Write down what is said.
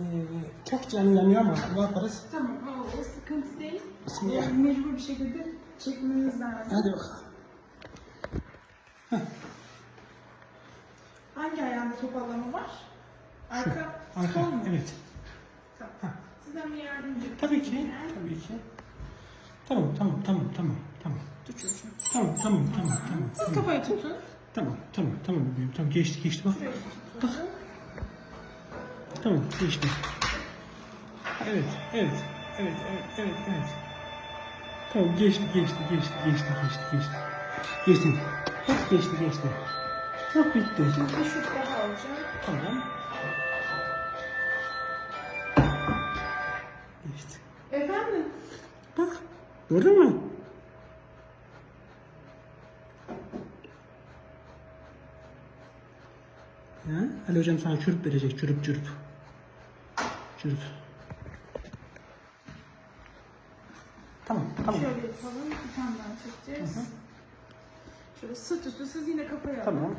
Ee, çok canı yanıyor ama ne yaparız? Tamam o, o sıkıntı değil. Bismillah. Ee, mecbur bir şekilde çekmeniz lazım. Hadi bakalım. Hangi ayağında topallama var? Arka, Arka, sol mu? evet. Tamam. Sizden bir yardımcı. Tabii ki, tabii ki. Tamam, tamam, tamam, tamam, tamam. Tut çocuğum. Tamam, tamam, tamam, tamam. Siz Tamam, kafayı tutun. tamam, tamam, tamam bebeğim. Tamam, geçti, geçti bak. Tutun. Tamam, geçti. Evet, evet, evet, evet, evet, evet. Tamam, geçti, geçti, geçti, geçti, geçti, geçti. Geçti. Bak, geçti, geçti. Bak, bitti. Bir şut daha alacağım. Tamam. Geçti. Efendim? Bak, gördün mü? Ya, Ali hocam sana çürüp verecek, çürüp çürüp. Çürüp. Tamam, tamam. Şöyle yapalım. Bir tane daha çekeceğiz. Şöyle sırt üstü siz yine kafayı alın. Tamam.